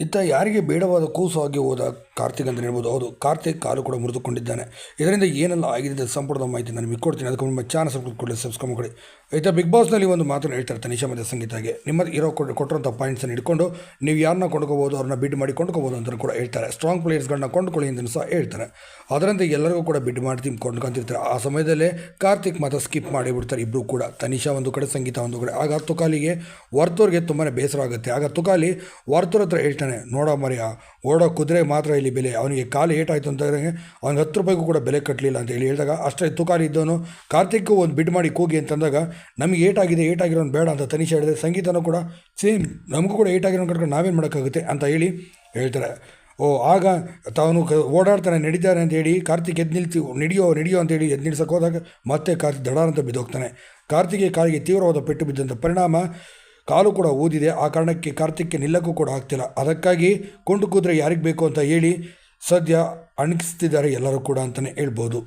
ಇತ್ತ ಯಾರಿಗೆ ಬೇಡವಾದ ಕೂಸು ಆಗಿ ಹೋದ ಕಾರ್ತಿಕ್ ಅಂತ ಹೇಳ್ಬೋದು. ಹೌದು, ಕಾರ್ತಿಕ್ ಕಾಲು ಕೂಡ ಮುರಿದುಕೊಂಡಿದ್ದಾನೆ. ಇದರಿಂದ ಏನೆಲ್ಲ ಆಗಿದೆ ಸಂಪೂರ್ಣ ಮಾಹಿತಿ ನಾನು ನಿಮಗೆ ಕೊಡ್ತೀನಿ. ಅದಕ್ಕೆ ನಿಮ್ಮ ಚಾನಲ್ ಸಬ್ಸ್ಕ್ರೈಬ್ ಕೂಡಲೇ ಸಬ್ಸ್ಕ್ರೈಬ್ ಮಾಡಿ. ಆಯಿತಾ ಬಿಗ್ ಬಾಸ್ನಲ್ಲಿ ಒಂದು ಮಾತನ್ನು ಹೇಳ್ತಾರೆ ನಿಶಾ ಮತ್ತು ಸಂಗೀತಾಗೆ ನಿಮ್ಮ ಇರೋ ಕೊಟ್ಟು ಕೊಟ್ಟಿರೋಂಥ ಪಾಯಿಂಟ್ಸನ್ನು ಇಟ್ಕೊಂಡು ನೀವು ಯಾರನ್ನ ಕೊಂಡ್ಕೋಬೋದು, ಅವ್ರನ್ನ ಬಿಡ್ ಮಾಡಿ ಕೊಂಡ್ಕೋಬೋದು ಅಂತ ಕೂಡ ಹೇಳ್ತಾರೆ. ಸ್ಟ್ರಾಂಗ್ ಪ್ಲೇಯರ್ಸ್ಗಳನ್ನ ಕೊಂಡ್ಕೊಳ್ಳಿ ಅಂತ ಸಹ ಹೇಳ್ತಾರೆ. ಅದರಂತೆ ಎಲ್ಲರಿಗೂ ಕೂಡ ಬಿಡ್ ಮಾಡಿ ಕೊಂಡ್ಕೊಂತಿರ್ತಾರೆ. ಆ ಸಮಯದಲ್ಲೇ ಕಾರ್ತಿಕ್ ಮಾತ್ರ ಸ್ಕಿಪ್ ಮಾಡಿಬಿಡ್ತಾರೆ ಇಬ್ಬರು ಕೂಡ. ತನಿಷಾ ಒಂದು ಕಡೆ, ಸಂಗೀತ ಒಂದು ಕಡೆ. ಆಗ ತುಕಾಲಿಗೆ ವರ್ತೂರ್ಗೆ ತುಂಬಾ ಬೇಸರ ಆಗುತ್ತೆ. ಆಗ ತುಕಾಲಿ ವರ್ತೂರ್ ಹತ್ರ ಹೇಳ್ತಾನೆ, ನೋಡೋ ಮರಿಯ, ಓಡೋ ಕುದುರೆ ಮಾತ್ರ ಇಲ್ಲಿ ಬೆಲೆ. ಅವನಿಗೆ ಕಾಲು ಏಟಾಯಿತು ಅಂತ ಅವ್ನಿಗೆ ಹತ್ತು ರೂಪಾಯಿಗೂ ಕೂಡ ಬೆಲೆ ಕಟ್ಟಲಿಲ್ಲ ಅಂತ ಹೇಳಿ ಹೇಳಿದಾಗ, ಅಷ್ಟೇ, ತುಕಾರಿ ಇದ್ದವನು, ಕಾರ್ತಿಕ್ಗೂ ಒಂದು ಬಿಡ್ ಮಾಡಿ ಕೂಗಿ ಅಂತಂದಾಗ ನಮಗೆ ಏಟಾಗಿದೆ, ಏಟಾಗಿರೋನು ಬೇಡ ಅಂತ ತನಿಷ ಹೇಳಿದ್ರೆ, ಸಂಗೀತನೂ ಕೂಡ ಸೇಮ್, ನಮಗೂ ಕೂಡ ಏಟಾಗಿರೋ ಕಟ್ಕೊಂಡು ನಾವೇನು ಮಾಡೋಕ್ಕಾಗುತ್ತೆ? ಅಂತ ಹೇಳಿ ಹೇಳ್ತಾರೆ. ಓ, ಆಗ ತಾನು ಕ, ಓಡಾಡ್ತಾನೆ, ನಡೀತಾನೆ ಅಂತ ಹೇಳಿ ಕಾರ್ತಿಕ್ ಎದ್ದು ನಿಲ್ತಿ ನಡೆಯೋ ನಡೆಯೋ ಅಂತೇಳಿ ಎದ್ದು ನಿಲ್ಸಕ್ಕೆ ಹೋದಾಗ ಮತ್ತೆ ಕಾರ್ತಿಕ್ ದಡಾರ್ ಅಂತ ಬಿದ್ದೋಗ್ತಾನೆ. ಕಾರ್ತಿಗೆ ಕಾಲಿಗೆ ತೀವ್ರವಾದ ಪೆಟ್ಟು ಬಿದ್ದಂಥ ಪರಿಣಾಮ ಕಾಲು ಕೂಡ ಊದಿದೆ. ಆ ಕಾರಣಕ್ಕೆ ಕಾರ್ತಿಕ್ಗೆ ನಿಲ್ಲಕ್ಕೂ ಕೂಡ ಆಗ್ತಿಲ್ಲ. ಅದಕ್ಕಾಗಿ ಕೊಂಡು ಕೂದ್ರೆ ಯಾರಿಗೆ ಬೇಕು ಅಂತ ಹೇಳಿ ಸದ್ಯ ಅಣಗಿಸ್ತಿದ್ದಾರೆ ಎಲ್ಲರೂ ಕೂಡ ಅಂತಲೇ ಹೇಳ್ಬೋದು.